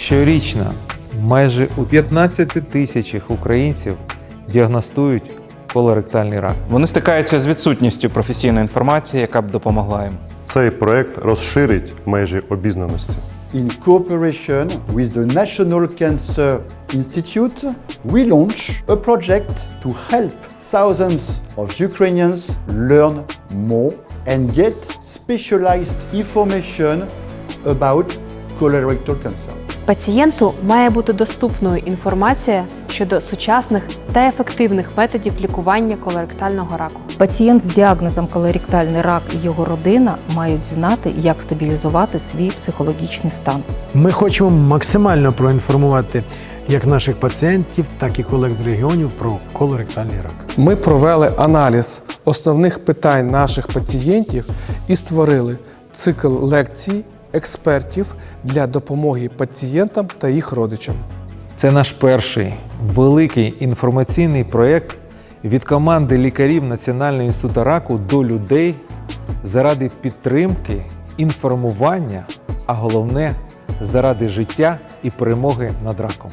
Щорічно майже у 15 тисячах українців діагностують колоректальний рак. Вони стикаються з відсутністю професійної інформації, яка б допомогла їм. Цей проект розширить межі обізнаності. In cooperation with the National Cancer Institute, we launch a project to help thousands of Ukrainians learn more and get specialized information about colorectal cancer. Пацієнту має бути доступною інформація щодо сучасних та ефективних методів лікування колоректального раку. Пацієнт з діагнозом колоректальний рак і його родина мають знати, як стабілізувати свій психологічний стан. Ми хочемо максимально проінформувати як наших пацієнтів, так і колег з регіонів про колоректальний рак. Ми провели аналіз основних питань наших пацієнтів і створили цикл лекцій експертів для допомоги пацієнтам та їх родичам. Це наш перший великий інформаційний проєкт від команди лікарів Національного інституту раку до людей заради підтримки, інформування, а головне заради життя і перемоги над раком.